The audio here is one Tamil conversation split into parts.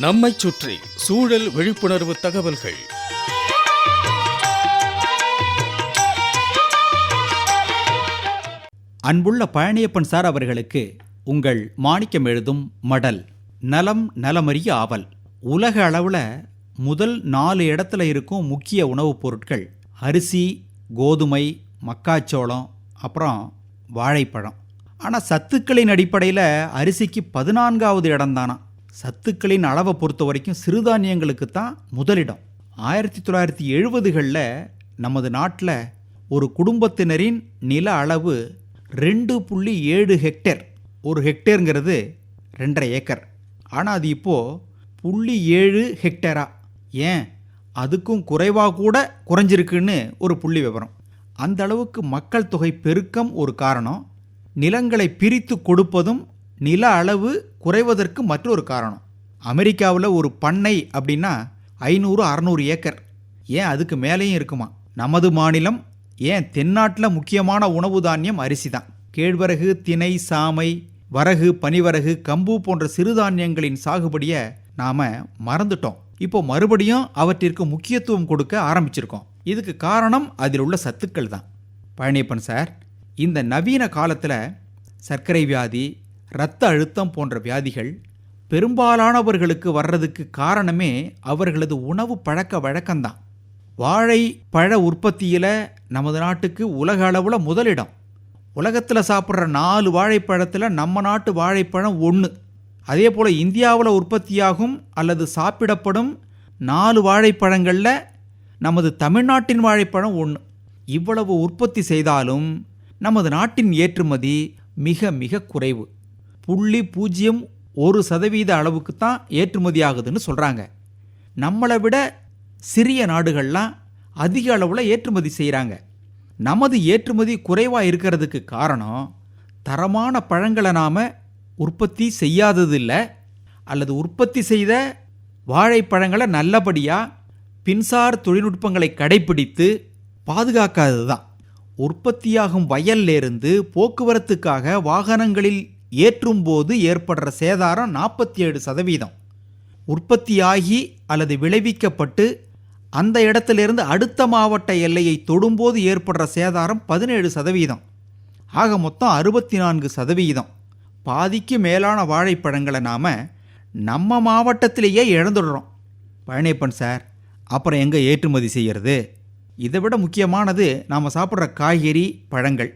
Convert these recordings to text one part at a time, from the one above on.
நம்மைச் சுற்றி சூழல் விழிப்புணர்வு தகவல்கள். அன்புள்ள பழனியப்பன் சார் அவர்களுக்கு உங்கள் மாணிக்கம் எழுதும் மடல் நலம் நலமறிய ஆவல். உலக அளவில் முதல் நாலு இடத்துல இருக்கும் முக்கிய உணவுப் பொருட்கள் அரிசி கோதுமை மக்காச்சோளம் அப்புறம் வாழைப்பழம். ஆனால் சத்துக்களின் அடிப்படையில் அரிசிக்கு பதினான்காவது இடம்தானா? சத்துக்களின் அளவை பொறுத்த வரைக்கும் சிறுதானியங்களுக்கு தான் முதலிடம். ஆயிரத்தி தொள்ளாயிரத்தி எழுபதுகளில் நமது நாட்டில் ஒரு குடும்பத்தினரின் நில அளவு ரெண்டு புள்ளி ஏழு ஹெக்டேர். ஒரு ஹெக்டேருங்கிறது ரெண்டரை ஏக்கர். ஆனால் அது இப்போது புள்ளி ஏழு ஹெக்டேரா. ஏன்? அதுக்கும் குறைவாக கூட குறைஞ்சிருக்குன்னு ஒரு புள்ளி விவரம். அந்த அளவுக்கு மக்கள் தொகை பெருக்கம் ஒரு காரணம். நிலங்களை பிரித்து கொடுப்பதும் நில அளவு குறைவதற்கு மற்றொரு காரணம். அமெரிக்காவில் ஒரு பண்ணை அப்படின்னா ஐநூறு அறநூறு ஏக்கர். ஏன் அதுக்கு மேலேயும் இருக்குமா? நமது மாநிலம் ஏன் தென்னாட்டில் முக்கியமான உணவு தானியம் அரிசி தான். கேழ்வரகு திணை சாமை வரகு பனிவரகு கம்பு போன்ற சிறுதானியங்களின் சாகுபடியை நாம் மறந்துட்டோம். இப்போ மறுபடியும் அவற்றிற்கு முக்கியத்துவம் கொடுக்க ஆரம்பிச்சிருக்கோம். இதுக்கு காரணம் அதில் உள்ள சத்துக்கள் தான். பழனியப்பன் சார் இந்த நவீன காலத்தில் சர்க்கரை வியாதி இரத்த அழுத்தம் போன்ற வியாதிகள் பெரும்பாலானவர்களுக்கு வர்றதுக்கு காரணமே அவர்களது உணவு பழக்க வழக்கம்தான். வாழை பழ உற்பத்தியில் நமது நாட்டுக்கு உலக அளவில் முதலிடம். உலகத்தில் சாப்பிட்ற நாலு வாழைப்பழத்தில் நம்ம நாட்டு வாழைப்பழம் ஒன்று அதே போல் இந்தியாவில் உற்பத்தியாகும் அல்லது சாப்பிடப்படும் நாலு வாழைப்பழங்களில் நமது தமிழ்நாட்டின் வாழைப்பழம் ஒன்று இவ்வளவு உற்பத்தி செய்தாலும் நமது நாட்டின் ஏற்றுமதி மிக மிக குறைவு. புள்ளி பூஜ்ஜியம் ஒரு சதவீத அளவுக்கு தான் ஏற்றுமதி ஆகுதுன்னு சொல்கிறாங்க நம்மளை விட சிறிய நாடுகள்லாம் அதிக அளவில் ஏற்றுமதி செய்கிறாங்க நமது ஏற்றுமதி குறைவாக இருக்கிறதுக்கு காரணம் தரமான பழங்களை நாம் உற்பத்தி செய்யாதது இல்லை அல்லது உற்பத்தி செய்த வாழைப்பழங்களை நல்லபடியாக பின்சார் தொழில்நுட்பங்களை கடைப்பிடித்து பாதுகாக்காதது தான் உற்பத்தியாகும் வயல்லிருந்து போக்குவரத்துக்காக வாகனங்களில் ஏற்றும்போது ஏற்படுற சேதாரம் நாற்பத்தி ஏழு சதவீதம். உற்பத்தியாகி அல்லது விளைவிக்கப்பட்டு அந்த இடத்திலிருந்து அடுத்த மாவட்ட எல்லையை தொடும்போது ஏற்படுற சேதாரம் பதினேழு சதவீதம். ஆக மொத்தம் அறுபத்தி நான்கு சதவீதம். பாதிக்கு மேலான வாழைப்பழங்களை நாம் நம்ம மாவட்டத்திலேயே இழந்துடுறோம். பழனியப்பன் சார் அப்புறம் எங்கே ஏற்றுமதி செய்கிறது இதை விட முக்கியமானது நாம் சாப்பிட்ற காய்கறி பழங்கள்.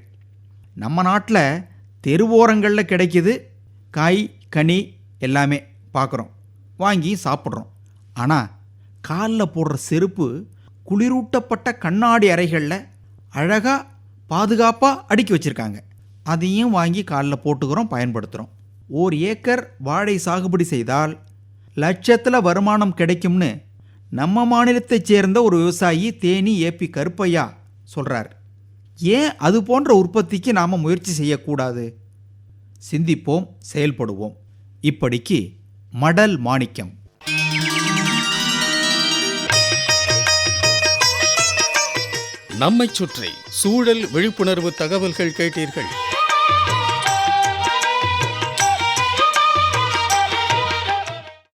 நம்ம நாட்டில் தெருவோரங்களில் கிடைக்கிது. காய் கனி எல்லாமே பார்க்குறோம் வாங்கி சாப்பிட்றோம். ஆனால் காலில் போடுற செருப்பு குளிரூட்டப்பட்ட கண்ணாடி அறைகளில் அழகாக பாதுகாப்பாக அடுக்கி வச்சுருக்காங்க. அதையும் வாங்கி காலில் போட்டுக்கிறோம் பயன்படுத்துகிறோம் ஓர் ஏக்கர் வாழை சாகுபடி செய்தால் லட்சத்தில் வருமானம் கிடைக்கும்னு நம்ம மாநிலத்தைச் சேர்ந்த ஒரு விவசாயி தேனி ஏபி கருப்பையா சொல்கிறார் ஏன் அது போன்ற உற்பத்திக்கு நாம் முயற்சி செய்யக்கூடாது? சிந்திப்போம் செயல்படுவோம். இப்படிக்கு மடல் மாணிக்கம். நம்மை சுற்றி சூழல் விழிப்புணர்வு தகவல்கள் கேட்டீர்கள்.